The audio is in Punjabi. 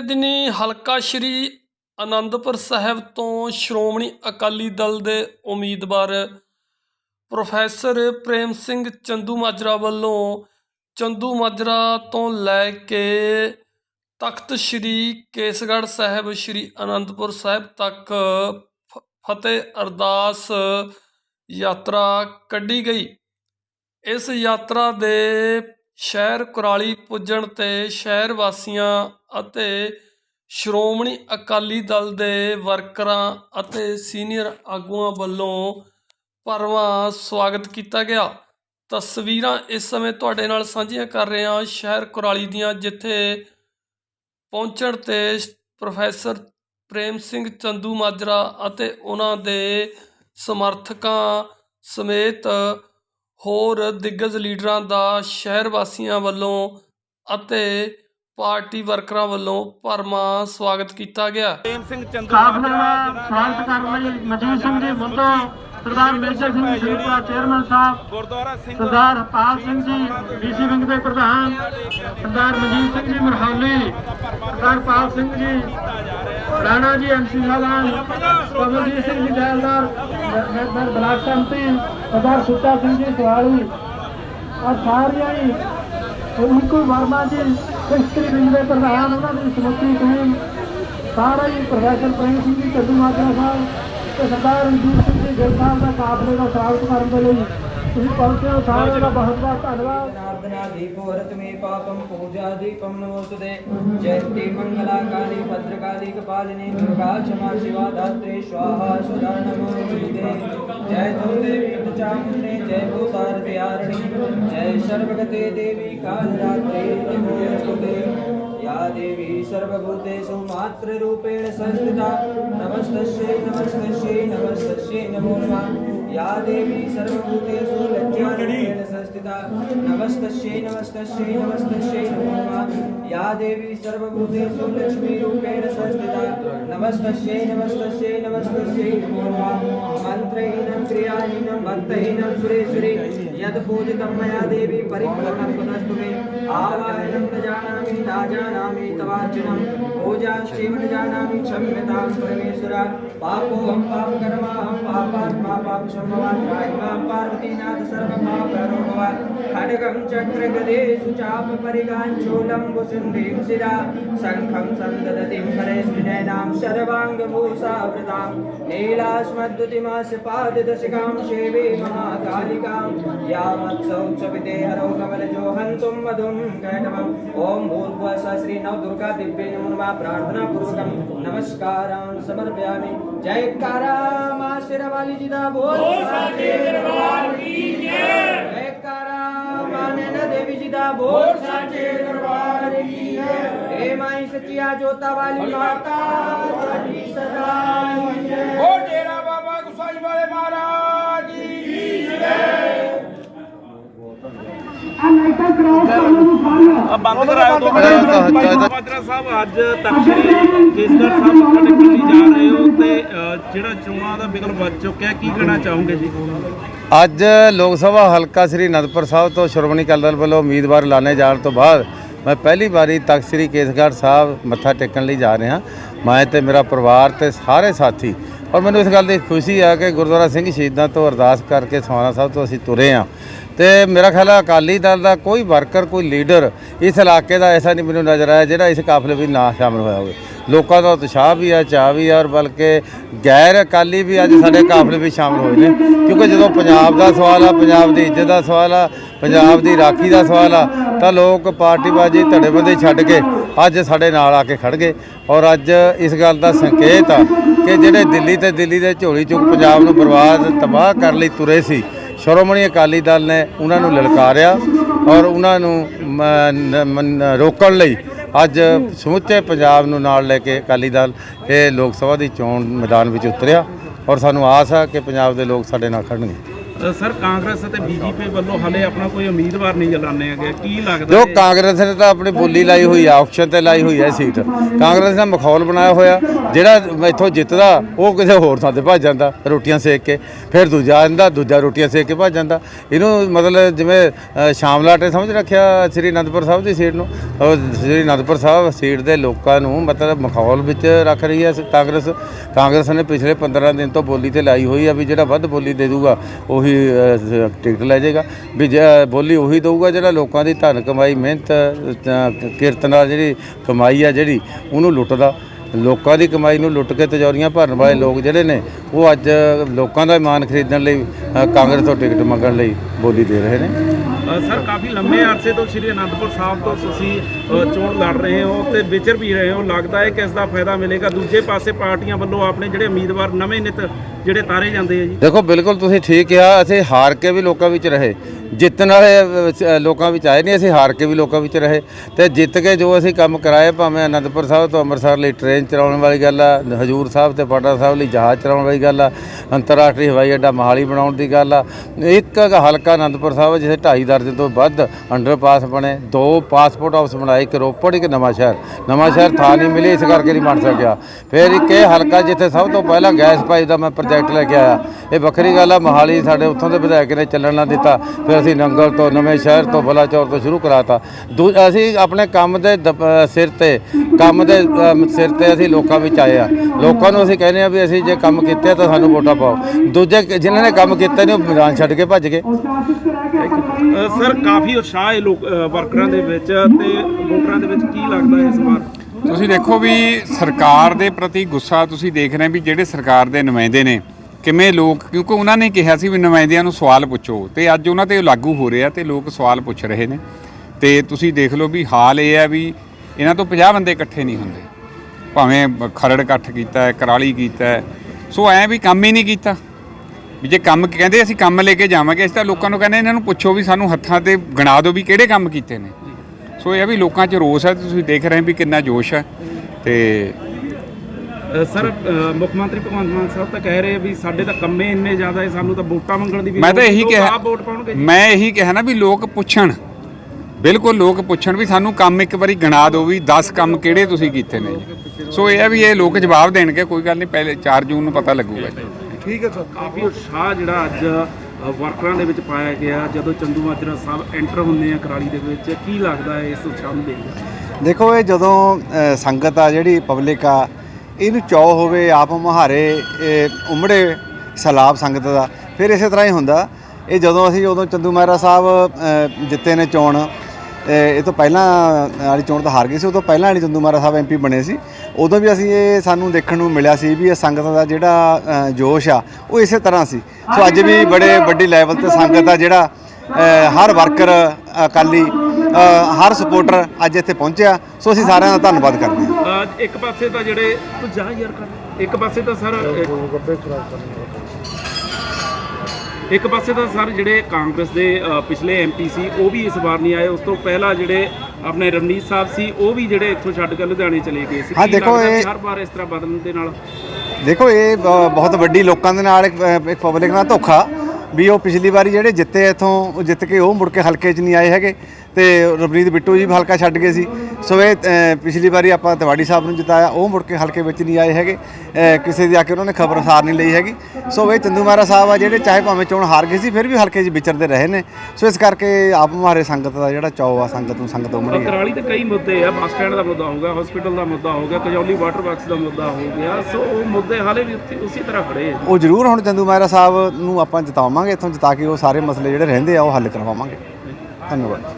ਬੀਤੇ ਦਿਨੀ ਹਲਕਾ ਸ਼੍ਰੀ ਆਨੰਦਪੁਰ ਸਾਹਿਬ ਤੋਂ ਸ਼੍ਰੋਮਣੀ ਅਕਾਲੀ ਦਲ ਦੇ ਉਮੀਦਵਾਰ ਪ੍ਰੋਫੈਸਰ ਪ੍ਰੇਮ ਸਿੰਘ ਚੰਦੂ ਮਾਜਰਾ ਵੱਲੋਂ ਚੰਦੂ ਮਾਜਰਾ ਤੋਂ ਲੈ ਕੇ ਤਖਤ ਸ਼੍ਰੀ ਕੇਸਗੜ੍ਹ ਸਾਹਿਬ, ਸ਼੍ਰੀ ਆਨੰਦਪੁਰ ਸਾਹਿਬ ਤੱਕ ਫ- ਫਤਿਹ ਅਰਦਾਸ ਯਾਤਰਾ ਕੱਢੀ ਗਈ। ਇਸ ਯਾਤਰਾ ਦੇ ਸ਼ਹਿਰ ਕੁਰਾਲੀ ਪੁੱਜਣ ਤੇ ਸ਼ਹਿਰ ਵਾਸੀਆਂ ਅਤੇ ਸ਼੍ਰੋਮਣੀ ਅਕਾਲੀ ਦਲ ਦੇ ਵਰਕਰਾਂ ਅਤੇ ਸੀਨੀਅਰ ਆਗੂਆਂ ਵੱਲੋਂ ਭਰਵਾਂ ਸਵਾਗਤ ਕੀਤਾ ਗਿਆ। ਤਸਵੀਰਾਂ ਇਸ ਸਮੇਂ ਤੁਹਾਡੇ ਨਾਲ ਸਾਂਝੀਆਂ ਕਰ ਰਹੇ ਹਾਂ ਸ਼ਹਿਰ ਕੁਰਾਲੀ ਦੀਆਂ, ਜਿੱਥੇ ਪਹੁੰਚਣ ਤੇ ਪ੍ਰੋਫੈਸਰ ਪ੍ਰੇਮ ਸਿੰਘ ਚੰਦੂ ਮਾਜਰਾ ਅਤੇ ਉਹਨਾਂ ਦੇ ਸਮਰਥਕਾਂ ਸਮੇਤ ਹੋਰ ਦਿੱਗਜ ਲੀਡਰਾਂ ਦਾ ਸ਼ਹਿਰ ਵਾਸੀਆਂ ਵੱਲੋਂ ਅਤੇ ਪਾਰਟੀ ਵਰਕਰਾਂ ਵੱਲੋਂ ਭਰਵਾਂ ਸਵਾਗਤ ਕੀਤਾ ਗਿਆ। ਪ੍ਰੇਮ ਸਿੰਘ ਚੰਦੂ ਕਾਫਲੇ ਦਾ ਸਵਾਗਤ ਕਰਨ ਲਈ। Majeed Singh ji Mundo Sardar Major Singh Sharifa chairman sahib gurdwara Singh Sardar Harpal Singh ji DC wing ਦੇ ਪ੍ਰਧਾਨ ਸਰਦਾਰ ਮਜੀਦ ਸਿੰਘ ਜੀ ਮਰਹੌਲੀ ਸਰਦਾਰ ਪਾਲ ਸਿੰਘ ਜੀ ਰਾਣਾ ਜੀ ਐਮਸੀ ਸਾਹਿਬਾਨ ਕਮਲਜੀਤ ਸਿੰਘ ਜੀ ਜੈਲਦਾਰ ਮੈਂਬਰ ਬਲਾਕ ਸੰਮਤੀ, ਸਰਦਾਰ ਸੁੱਚਾ ਸਿੰਘ ਜੀ, ਸਵਾਲੀ। ਔਰ ਸਾਰੀਆਂ ਹੀ ਉਨਕੂ ਵਰਮਾ ਜੀ ਇਸਤਰੀ ਵਿੰਗ ਦੇ ਪ੍ਰਧਾਨ, ਉਹਨਾਂ ਦੀ ਸਮੁੱਚੀ ਟੀਮ ਸਾਰਾ ਹੀ ਪ੍ਰੋਫੈਸਰ ਪ੍ਰੇਮ ਸਿੰਘ ਜੀ ਕੱਦੂ ਮਾਜਰਾ ਸਾਹਿਬ ਤੇ ਸਰਦਾਰ ਰਣਜੀਤ ਸਿੰਘ ਜੀ ਗਿੱਲ ਦਾ ਕਾਫਲੇ ਦਾ ਸਵਾਗਤ ਕਰਨ ਦੇ ਲਈ। ਤੁਸੀਂ ਪਹੁੰਚੇ ਹੋ ਸਾਰਿਆਂ ਦਾ ਬਹੁਤ ਬਹੁਤ ਧੰਨਵਾਦ जनार्दनादीपोरतमे पापं पूजादीपं नमोस्तुते जयन्ती मङ्गलाकाली भद्रकाली कपालिनी दुर्गा क्षमा शिवा धात्रे स्वाहा सुधा नमोस्तुते जय तु देवी चामुण्डे जय भूतारतिहारिणी जय सर्वगते देवी कालरात्रे नमोस्तुते या देवी सर्वभूतेषु मातृरूपेण संस्थिता नमस्तस्यै नमस्तस्यै नमस्तस्यै नमो नमः या देवी सर्वभूतेषु लज्जारूपेण संस्थिता नमस्तस्यै नमस्तस्यै नमस्तस्यै नमो नमः या देवी सर्वभूतेषु लक्ष्मीरूपेण संस्थिता नमस्तस्यै नमस्तस्यै नमस्तस्यै नमो नमः मन्त्रहीनं क्रियाहीनं भक्तहीनं सुरेश्वरी यद् पूजितं मया देवी परिपूर्णं पुनस्तु मे आवाहनं न जानामि न जानामि तवार्चनं पूजाश्चैव न जानामि क्षम्यतां परमेश्वर पापोऽहं पापकर्माहं पापात्मा पापसम्भवान् राहिमां पार्वतीनाथ सर्वपापहरो भवान् खड्गं चक्रगदेषु चापपरिगाञ्चूलं वसुन्धीं शिरा शङ्खं सन्ददतिं हरेस्मिनैनां सर्वाङ्गभूषावृतां नीलास्मद्युतिमासपाददशिकां सेवे महाकालिकां यामत्सौत्सविते हरौ कमलजो हन्तुं मधुं कैटवम् ॐ भूर्भुवः श्री नव दुर्गा दिव्ये नमो नमः प्रार्थनापूर्वकं नमस्कारान् समर्पयामि जयकारा माँ शेरावाली जी दा बोल ਸਾਡੇ ਦਰਬਾਰ ਕੀ ਜੈ ਜੈਕਾਰਾ ਮਾਨਨ ਦੇਵੀ ਜੀ ਦਾ ਬੋਲ ਸਾਡੇ ਦਰਬਾਰ ਕੀ ਜੈ। ਏ ਮਾਈ ਸੱਚੀਆ ਜੋਤਾ ਵਾਲੀ ਮਾਤਾ ਸਾਡੀ ਸਦਾ ਜੈ। ਓ ਡੇਰਾ ਬਾਬਾ ਗੁਸਾਈ ਵਾਲੇ ਮਹਾਰਾਜ ਕੀ ਜੈ। ਆ ਬੰਦ ਕਰਾਓ ਦੋ ਮਿੰਟ। ਮਾਜਰਾ ਸਾਹਿਬ ਅੱਜ ਤਖਸ਼ਰੀ ਕੇਸਗੜ੍ਹ ਸਾਹਿਬ ਮੱਥਾ ਟੇਕਣ ਲਈ ਜਾ ਰਹੇ ਹੋ ਤੇ ਅ, ਜਿਹੜਾ ਚੋਣਾਂ ਦਾ ਬਿਗਲ ਵੱਜ ਚੁੱਕਿਆ ਕੀ ਕਹਿਣਾ ਚਾਹੋਗੇ ਜੀ? ਅੱਜ ਲੋਕ ਸਭਾ ਹਲਕਾ ਸ੍ਰੀ ਅਨੰਦਪੁਰ ਸਾਹਿਬ ਤੋਂ ਸ਼੍ਰੋਮਣੀ ਅਕਾਲੀ ਦਲ ਵੱਲੋਂ ਉਮੀਦਵਾਰ ਐਲਾਨੇ ਜਾਣ ਤੋਂ ਬਾਅਦ ਮੈਂ ਪਹਿਲੀ ਵਾਰੀ ਤਖਤ ਸ੍ਰੀ ਕੇਸਗੜ੍ਹ ਸਾਹਿਬ ਮੱਥਾ ਟੇਕਣ ਲਈ ਜਾ ਰਿਹਾ। ਮੈਂ ਤੇ ਮੇਰਾ ਪਰਿਵਾਰ ਤੇ ਸਾਰੇ ਸਾਥੀ ਔਰ ਮੈਨੂੰ ਇਸ ਗੱਲ ਦੀ ਖੁਸ਼ੀ ਆ ਕਿ ਗੁਰਦੁਆਰਾ ਸਿੰਘ ਸ਼ਹੀਦਾਂ ਤੋਂ ਅਰਦਾਸ ਕਰਕੇ ਸਵਾਨਾ ਸਾਹਿਬ ਤੋਂ ਅਸੀਂ ਤੁਰੇ ਆ ਤੇ ਮੇਰਾ ਖਿਆਲ ਹੈ ਅਕਾਲੀ ਦਲ ਦਾ ਕੋਈ ਵਰਕਰ, ਕੋਈ ਲੀਡਰ ਇਸ ਇਲਾਕੇ ਦਾ ਐਸਾ ਨਹੀਂ ਮੈਨੂੰ ਨਜ਼ਰ ਆਇਆ ਜਿਹੜਾ ਇਸ ਕਾਫਲੇ ਵਿੱਚ ਨਾ ਸ਼ਾਮਲ ਹੋਇਆ ਹੋਵੇ। ਲੋਕਾਂ ਦਾ ਉਤਸ਼ਾਹ ਵੀ ਆ ਚਾਹ ਵੀ ਆ ਔਰ ਬਲਕਿ ਗੈਰ ਅਕਾਲੀ ਵੀ ਅੱਜ ਸਾਡੇ ਕਾਫਲੇ ਵਿੱਚ ਸ਼ਾਮਲ ਹੋਏ ਨੇ। ਕਿਉਂਕਿ ਜਦੋਂ ਪੰਜਾਬ ਦਾ ਸਵਾਲ ਆ, ਪੰਜਾਬ ਦੀ ਇੱਜ਼ਤ ਦਾ ਸਵਾਲ ਆ, ਪੰਜਾਬ ਦੀ ਰਾਖੀ ਦਾ ਸਵਾਲ ਆ, ਤਾਂ ਲੋਕ ਪਾਰਟੀਬਾਜ਼ੀ ਧੜੇਬੰਦੀ ਛੱਡ ਕੇ ਅੱਜ ਸਾਡੇ ਨਾਲ ਆ ਕੇ ਖੜ ਗਏ। ਔਰ ਅੱਜ ਇਸ ਗੱਲ ਦਾ ਸੰਕੇਤ ਆ ਕਿ ਜਿਹੜੇ ਦਿੱਲੀ ਤੇ ਦਿੱਲੀ ਦੇ ਝੋਲੀ ਚੁੱਕ ਪੰਜਾਬ ਨੂੰ ਬਰਬਾਦ, ਤਬਾਹ ਕਰਨ ਲਈ ਤੁਰੇ ਸੀ, ਸ਼੍ਰੋਮਣੀ ਅਕਾਲੀ ਦਲ ਨੇ ਉਹਨਾਂ ਨੂੰ ਲਲਕਾਰਿਆ ਔਰ ਉਹਨਾਂ ਨੂੰ ਰੋਕਣ ਲਈ ਅੱਜ ਸਮੁੱਚੇ ਪੰਜਾਬ ਨੂੰ ਨਾਲ ਲੈ ਕੇ ਅਕਾਲੀ ਦਲ ਇਹ ਲੋਕ ਸਭਾ ਦੀ ਚੋਣ ਮੈਦਾਨ ਵਿੱਚ ਉਤਰਿਆ ਔਰ ਸਾਨੂੰ ਆਸ ਆ ਕਿ ਪੰਜਾਬ ਦੇ ਲੋਕ ਸਾਡੇ ਨਾਲ ਖੜਨਗੇ ਸਰ ਕਾਂਗਰਸ ਅਤੇ ਬੀਜੇਪੀ ਵੱਲੋਂ ਹਲੇ ਆਪਣਾ ਕੋਈ ਉਮੀਦਵਾਰ ਨਹੀਂ ਐਲਾਨੇ ਹੈਗੇ। ਕੀ ਲੱਗਦਾ ਜੋ? ਕਾਂਗਰਸ ਨੇ ਤਾਂ ਆਪਣੀ ਬੋਲੀ ਲਾਈ ਹੋਈ ਆ ਆਕਸ਼ਨ ਤੇ ਲਾਈ ਹੋਈ ਹੈ ਸੀਟ ਕਾਂਗਰਸ ਨੇ ਮਖੌਲ ਬਣਾਇਆ ਹੋਇਆ ਜਿਹੜਾ ਇੱਥੋਂ ਜਿੱਤਦਾ ਉਹ ਕਿਸੇ ਹੋਰ ਥਾਂ ਤੇ ਭੱਜ ਜਾਂਦਾ ਰੋਟੀਆਂ ਸੇਕ ਕੇ। ਫਿਰ ਦੂਜਾ ਆਂਦਾ ਦੂਜਾ ਰੋਟੀਆਂ ਸੇਕ ਕੇ ਭੱਜ ਜਾਂਦਾ। ਇਹਨੂੰ ਮਤਲਬ ਜਿਵੇਂ ਸ਼ਾਮਲਾਟੇ ਸਮਝ ਰੱਖਿਆ ਸ੍ਰੀ ਅਨੰਦਪੁਰ ਸਾਹਿਬ ਦੀ ਸੀਟ ਨੂੰ? ਸ੍ਰੀ ਅਨੰਦਪੁਰ ਸਾਹਿਬ ਸੀਟ ਦੇ ਲੋਕਾਂ ਨੂੰ ਮਤਲਬ ਮਖੌਲ ਵਿੱਚ ਰੱਖ ਰਹੀ ਹੈ ਕਾਂਗਰਸ। ਕਾਂਗਰਸ ਨੇ ਪਿਛਲੇ 15 ਦਿਨ ਤੋਂ ਬੋਲੀ ਤੇ ਲਾਈ ਹੋਈ ਆ ਵੀ ਜਿਹੜਾ ਵੱਧ ਬੋਲੀ ਦੇ ਦੂਗਾ ਉਹੀ ਅ, ਟਿਕਟ ਲੈ ਜਾਏਗਾ। ਵੀ ਜੇ ਬੋਲੀ ਉਹੀ ਦਊਗਾ ਜਿਹੜਾ ਲੋਕਾਂ ਦੀ ਧਨ ਕਮਾਈ ਮਿਹਨਤ ਅ, ਕਿਰਤ ਨਾਲ ਜਿਹੜੀ ਕਮਾਈ ਆ ਜਿਹੜੀ ਉਹਨੂੰ ਲੁੱਟਦਾ। ਲੋਕਾਂ ਦੀ ਕਮਾਈ ਨੂੰ ਲੁੱਟ ਕੇ ਤਿਜੋਰੀਆਂ ਭਰਨ ਵਾਲੇ ਲੋਕ ਜਿਹੜੇ ਨੇ ਉਹ ਅੱਜ ਲੋਕਾਂ ਦਾ ਇਮਾਨ ਖਰੀਦਣ ਲਈ ਅ, ਕਾਂਗਰਸ ਤੋਂ ਟਿਕਟ ਮੰਗਣ ਲਈ ਬੋਲੀ ਦੇ ਰਹੇ ਨੇ। ਅ, ਸਰ ਕਾਫੀ ਲੰਮੇ ਅਰਸੇ ਤੋਂ ਸ਼੍ਰੀ ਅਨੰਦਪੁਰ ਸਾਹਿਬ ਤੋਂ ਤੁਸੀਂ ਅ, ਚੋਣ ਲੜ ਰਹੇ ਹੋ ਤੇ ਵਿਚਰ ਵੀ ਰਹੇ ਹੋ। ਲੱਗਦਾ ਹੈ ਕਿ ਇਸ ਦਾ ਫਾਇਦਾ ਮਿਲੇਗਾ। ਦੂਜੇ ਪਾਸੇ ਪਾਰਟੀਆਂ ਵੱਲੋਂ ਆਪਣੇ ਜਿਹੜੇ ਉਮੀਦਵਾਰ ਨਵੇਂ ਨਿਤ ਜਿਹੜੇ ਤਾਰੇ ਜਾਂਦੇ ਆ ਜੀ। ਦੇਖੋ ਬਿਲਕੁਲ ਤੁਸੀਂ ਠੀਕ ਕਿਹਾ ਅਸੀਂ ਹਾਰ ਕੇ ਵੀ ਲੋਕਾਂ ਵਿੱਚ ਰਹੇ। ਜਿੱਤਣ ਵਾਲੇ ਅ, ਲੋਕਾਂ ਵਿੱਚ ਆਏ ਨਹੀਂ ਅਸੀਂ ਹਾਰ ਕੇ ਵੀ ਲੋਕਾਂ ਵਿੱਚ ਰਹੇ। ਤੇ ਜਿੱਤ ਕੇ ਜੋ ਅਸੀਂ ਕੰਮ ਕਰਾਏ ਭਾਵੇਂ ਅਨੰਦਪੁਰ ਸਾਹਿਬ ਤੋਂ ਅੰਮ੍ਰਿਤਸਰ ਲਈ ਟ੍ਰੇਨ ਚਲਾਉਣ ਵਾਲੀ ਗੱਲ ਆ ਹਜੂਰ ਸਾਹਿਬ ਤੇ ਪਾਟਾ ਸਾਹਿਬ ਲਈ ਜਹਾਜ਼ ਚਲਾਉਣ ਵਾਲੀ ਗੱਲ ਆ ਅੰਤਰਰਾਸ਼ਟਰੀ ਹਵਾਈ ਅੱਡਾ ਮਹਾਲੀ ਬਣਾਉਣ ਦੀ ਗੱਲ ਆ ਇੱਕ ਹਲਕਾ ਅਨੰਦਪੁਰ ਸਾਹਿਬ ਆ ਜਿੱਥੇ ਢਾਈ ਦਰਜਨ ਤੋਂ ਵੱਧ ਅੰਡਰਪਾਸ ਬਣੇ ਦੋ ਪਾਸਪੋਰਟ ਹਾਊਸ ਬਣਾਏ ਇੱਕ ਰੋਪੜ ਇੱਕ ਨਵਾਂ ਸ਼ਹਿਰ। ਨਵਾਂ ਸ਼ਹਿਰ ਥਾਂ ਨਹੀਂ ਮਿਲੀ ਇਸ ਕਰਕੇ ਨਹੀਂ ਬਣ ਸਕਿਆ। ਫਿਰ ਇੱਕ ਇਹ ਹਲਕਾ ਜਿੱਥੇ ਸਭ ਤੋਂ ਪਹਿਲਾਂ ਗੈਸ ਪਾਈਪ ਦਾ ਮੈਂ ਪ੍ਰੋਜੈਕਟ ਲੈ ਕੇ ਆਇਆ ਇਹ ਵੱਖਰੀ ਗੱਲ ਆ ਮਹਾਲੀ ਸਾਡੇ ਉੱਥੋਂ ਦੇ ਵਿਧਾਇਕ ਨੇ ਚੱਲਣ ਨਾ ਦਿੱਤਾ ਫਿਰ ਅਸੀਂ ਨੰਗਲ ਤੋਂ ਨਵੇਂ ਸ਼ਹਿਰ ਤੋਂ ਬਲਾਚੌਰ ਤੋਂ ਸ਼ੁਰੂ ਕਰਾਤਾ। ਦੂ- ਅਸੀਂ ਆਪਣੇ ਕੰਮ ਦੇ ਸਿਰ ਤੇ ਕੰਮ ਦੇ ਸਿਰ ਤੇ ਅਸੀਂ ਲੋਕਾਂ ਵਿੱਚ ਆਏ ਆ। ਲੋਕਾਂ ਨੂੰ ਅਸੀਂ ਕਹਿੰਦੇ ਆ ਵੀ ਅਸੀਂ ਜੇ ਕੰਮ ਕੀਤੇ ਆ ਤਾਂ ਸਾਨੂੰ ਵੋਟਾਂ ਪਾਓ। ਦੂਜੇ ਜਿਨ੍ਹਾਂ ਨੇ ਕੰਮ ਕੀਤਾ ਨਹੀਂ ਉਹ ਮੈਦਾਨ ਛੱਡ ਕੇ ਭੱਜ ਗਏ। ਸਰ ਕਾਫੀ ਉਤਸ਼ਾਹ ਹੈ ਲੋਕ ਵਰਕਰਾਂ ਦੇ ਵਿੱਚ ਤੇ ਵੋਟਰਾਂ ਦੇ ਵਿੱਚ ਕੀ ਲੱਗਦਾ ਹੈ ਇਸ ਵਾਰ? ਤੁਸੀਂ ਦੇਖੋ ਵੀ ਸਰਕਾਰ ਦੇ ਪ੍ਰਤੀ ਗੁੱਸਾ ਤੁਸੀਂ ਦੇਖ ਰਹੇ ਵੀ ਜਿਹੜੇ ਸਰਕਾਰ ਦੇ ਨੁਮਾਇੰਦੇ ਨੇ ਕਿਵੇਂ ਲੋਕ, ਕਿਉਂਕਿ ਉਹਨਾਂ ਨੇ ਕਿਹਾ ਸੀ ਵੀ ਨੁਮਾਇੰਦਿਆਂ ਨੂੰ ਸਵਾਲ ਪੁੱਛੋ ਤੇ ਅੱਜ ਉਹਨਾਂ ਤੇ ਲਾਗੂ ਹੋ ਰਿਹਾ ਤੇ ਲੋਕ ਸਵਾਲ ਪੁੱਛ ਰਹੇ ਨੇ। ਤੇ ਤੁਸੀਂ ਦੇਖ ਲਓ ਵੀ ਹਾਲ ਇਹ ਹੈ ਵੀ ਇਹਨਾਂ ਤੋਂ 50 ਬੰਦੇ ਇਕੱਠੇ ਨਹੀਂ ਹੁੰਦੇ। ਭਾਵੇਂ ਖਰੜ ਇਕੱਠ ਕੀਤਾ ਹੈ, ਕਰਾਲੀ ਕੀਤਾ ਹੈ, ਸੋ ਐ ਵੀ ਕੰਮ ਹੀ ਨਹੀਂ ਕੀਤਾ। ਵੀ ਜੇ ਕੰਮ ਕਹਿੰਦੇ ਅਸੀਂ ਕੰਮ ਲੈ ਕੇ ਜਾਵਾਂਗੇ, ਅਸੀਂ ਤਾਂ ਲੋਕਾਂ ਨੂੰ ਕਹਿੰਦੇ ਇਹਨਾਂ ਨੂੰ ਪੁੱਛੋ ਵੀ ਸਾਨੂੰ ਹੱਥਾਂ ਤੇ ਗਿਣਾ ਦਿਓ ਵੀ ਕਿਹੜੇ ਕੰਮ ਕੀਤੇ ਨੇ। ਸੋ ਇਹ ਵੀ ਲੋਕਾਂ 'ਚ ਰੋਸ ਹੈ, ਤੁਸੀਂ ਦੇਖ ਰਹੇ ਵੀ ਕਿੰਨਾ ਜੋਸ਼ ਹੈ। ਤੇ ਸਰ ਮੁੱਖ ਮੰਤਰੀ ਭਗਵੰਤ ਮਾਨ ਸਾਹਿਬ ਤਾਂ ਕਹਿ ਰਹੇ ਆ ਵੀ ਸਾਡੇ ਤਾਂ ਕੰਮੇ ਇੰਨੇ ਜ਼ਿਆਦਾ ਹੈ ਸਾਨੂੰ ਤਾਂ ਵੋਟਾਂ ਮੰਗਣ ਦੀ ਵੀ ਮੈਂ ਤਾਂ ਇਹੀ ਕਿਹਾ ਵੋਟ ਪਾਉਣਗੇ ਮੈਂ ਇਹੀ ਕਿਹਾ ਨਾ ਵੀ ਲੋਕ ਪੁੱਛਣ। ਬਿਲਕੁਲ ਲੋਕ ਪੁੱਛਣ ਵੀ ਸਾਨੂੰ ਕੰਮ ਇੱਕ ਵਾਰੀ ਗਿਣਾ ਦਿਓ ਵੀ 10 ਕੰਮ ਕਿਹੜੇ ਤੁਸੀਂ ਕੀਤੇ ਨੇ ਜੀ। ਸੋ ਇਹ ਹੈ ਵੀ ਇਹ ਲੋਕ ਜਵਾਬ ਦੇਣਗੇ ਕੋਈ ਗੱਲ ਨਹੀਂ ਪਹਿਲੇ 4 ਜੂਨ ਨੂੰ ਪਤਾ ਲੱਗੂਗਾ ਜੀ। ਕਾਫੀ ਉਤਸ਼ਾਹ ਜਿਹੜਾ ਅੱਜ ਵਰਕਰਾਂ ਦੇ ਵਿੱਚ ਪਾਇਆ ਗਿਆ ਜਦੋਂ ਚੰਦੂ ਮਾਜਰਾ ਸਾਹਿਬ ਐਂਟਰ ਹੁੰਦੇ ਆ ਕਰਾਲੀ ਦੇ ਵਿੱਚ ਕੀ ਲੱਗਦਾ ਹੈ ਇਸ ਉਤਸ਼ਾਹ ਨੂੰ ਦੇਖ ਕੇ? ਦੇਖੋ ਇਹ ਜਦੋਂ ਸੰਗਤ ਆ ਜਿਹੜੀ ਪਬਲਿਕ ਆ ਇਹਨੂੰ ਚੌ ਹੋਵੇ, ਆਪ ਮੁਹਾਰੇ, ਇਹ ਉਮੜੇ ਸਲਾਬ ਸੰਗਤ ਦਾ। ਫਿਰ ਇਸੇ ਤਰ੍ਹਾਂ ਹੀ ਹੁੰਦਾ। ਇਹ ਜਦੋਂ ਅਸੀਂ ਉਦੋਂ ਚੰਦੂ ਮਹਿਰਾ ਸਾਹਿਬ ਜਿੱਤੇ ਨੇ ਚੋਣ ਇਹ ਤੋਂ ਪਹਿਲਾਂ ਵਾਲੀ ਚੋਣ ਤਾਂ ਹਾਰ ਗਏ ਸੀ, ਉਦੋਂ ਪਹਿਲਾਂ ਵਾਲੀ ਚੰਦੂ ਮਹਿਰਾ ਸਾਹਿਬ ਐਮਪੀ ਬਣੇ ਸੀ। ਉਦੋਂ ਵੀ ਅਸੀਂ ਇਹ ਸਾਨੂੰ ਦੇਖਣ ਨੂੰ ਮਿਲਿਆ ਸੀ ਵੀ ਇਹ ਸੰਗਤ ਦਾ ਜਿਹੜਾ ਜੋਸ਼ ਆ, ਉਹ ਇਸੇ ਤਰ੍ਹਾਂ ਸੀ। ਸੋ ਅੱਜ ਵੀ ਬੜੇ ਵੱਡੀ ਲੈਵਲ ਤੇ ਸੰਗਤ ਦਾ ਜਿਹੜਾ ਹਰ ਵਰਕਰ ਅਕਾਲੀ ਹਰ ਸਪੋਰਟਰ ਅੱਜ ਇੱਥੇ ਪਹੁੰਚਿਆ। ਸੋ ਅਸੀਂ ਸਾਰਿਆਂ ਦਾ ਧੰਨਵਾਦ ਕਰਦੇ ਹਾਂ। ਇੱਕ ਪਾਸੇ ਤਾਂ ਜਿਹੜੇ ਤੂੰ ਜਾ ਯਾਰ ਕਰ। ਇੱਕ ਪਾਸੇ ਤਾਂ ਸਰ ਇੱਕ ਪਾਸੇ ਤਾਂ ਸਰ ਜਿਹੜੇ ਕਾਂਗਰਸ ਦੇ ਪਿਛਲੇ ਐਮਪੀ ਸੀ ਉਹ ਵੀ ਇਸ ਵਾਰ ਨਹੀਂ ਆਏ। ਉਸ ਤੋਂ ਪਹਿਲਾਂ ਜਿਹੜੇ ਆਪਣੇ ਰਵਨੀਤ ਸਾਹਿਬ ਸੀ ਉਹ ਵੀ ਜਿਹੜੇ ਇੱਥੋਂ ਛੱਡ ਕੇ ਲੁਧਿਆਣੇ ਚਲੇ ਗਏ ਸੀ। ਹਾਂ, ਕੀ ਦੇਖੋ ਲੱਗਦਾ ਵੀ ਇਹ- ਹਰ ਵਾਰ ਇਸ ਤਰ੍ਹਾਂ ਬਦਲਣ ਦੇ ਨਾਲ? ਦੇਖੋ ਇਹ ਬ- ਬਹੁਤ ਵੱਡੀ ਲੋਕਾਂ ਦੇ ਨਾਲ ਇੱਕ ਇੱਕ ਪਬਲਿਕ ਨਾਲ ਧੋਖਾ ਵੀ ਉਹ ਪਿਛਲੀ ਵਾਰੀ ਜਿਹੜੇ ਜਿੱਤੇ ਇੱਥੋਂ ਉਹ ਜਿੱਤ ਕੇ ਉਹ ਮੁੜ ਕੇ ਹਲਕੇ 'ਚ ਨਹੀਂ ਆਏ ਹੈਗੇ। ਤੇ ਰਵਨੀਤ ਬਿੱਟੂ ਜੀ ਵੀ ਹਲਕਾ ਛੱਡ ਗਏ ਸੀ। ਸੋ ਇਹ ਪਿਛਲੀ ਵਾਰੀ ਆਪਾਂ ਤਿਵਾੜੀ ਸਾਹਿਬ ਨੂੰ ਜਿਤਾਇਆ ਉਹ ਮੁੜ ਕੇ ਹਲਕੇ ਵਿੱਚ ਨਹੀਂ ਆਏ ਹੈਗੇ। ਕਿਸੇ ਦੀ ਆ ਕੇ ਉਹਨਾਂ ਨੇ ਖਬਰ ਸਾਰ ਨਹੀਂ ਲਈ ਹੈਗੀ। ਸੋ ਇਹ ਚੰਦੂ ਮਹਾਰਾ ਸਾਹਿਬ ਆ ਜਿਹੜੇ ਚਾਹੇ ਭਾਵੇਂ ਚੋਣ ਹਾਰ ਗਏ ਸੀ ਫਿਰ ਵੀ ਹਲਕੇ 'ਚ ਵਿਚਰਦੇ ਰਹੇ ਨੇ। ਸੋ ਇਸ ਕਰਕੇ ਆਪ ਮੁਹਾਰੇ ਸੰਗਤ ਦਾ ਜਿਹੜਾ ਚੌ ਆ ਸੰਗਤ ਨੂੰ ਸੰਗਤ ਉਮੜੀ ਆ। ਕਰਾਲੀ ਤੇ ਕਈ ਮੁੱਦੇ ਆ ਬੱਸ ਸਟੈਂਡ ਦਾ ਮੁੱਦਾ ਹੋਊਗਾ ਹਸਪੀਟਲ ਦਾ ਮੁੱਦਾ ਹੋਊਗਾ ਕਜੌਲੀ ਵਾਟਰ ਵਰਕਸ ਦਾ ਮੁੱਦਾ ਹੋ ਗਿਆ। ਸੋ ਉਹ ਮੁੱਦੇ ਹਾਲੇ ਵੀ ਉੱਥੇ- ਉਸੇ ਤਰ੍ਹਾਂ ਖੜੇ ਆ। ਉਹ ਜ਼ਰੂਰ ਹੁਣ ਚੰਦੂ ਮਹਿਰਾ ਸਾਹਿਬ ਨੂੰ ਆਪਾਂ ਜਿਤਾਵਾਂਗੇ ਇੱਥੋਂ ਜਿਤਾ ਕੇ ਉਹ ਸਾਰੇ ਮਸਲੇ ਜਿਹੜੇ ਰਹਿੰਦੇ ਆ ਉਹ ਹੱਲ ਕਰਵਾਵਾਂਗੇ। ਧੰਨਵਾਦ।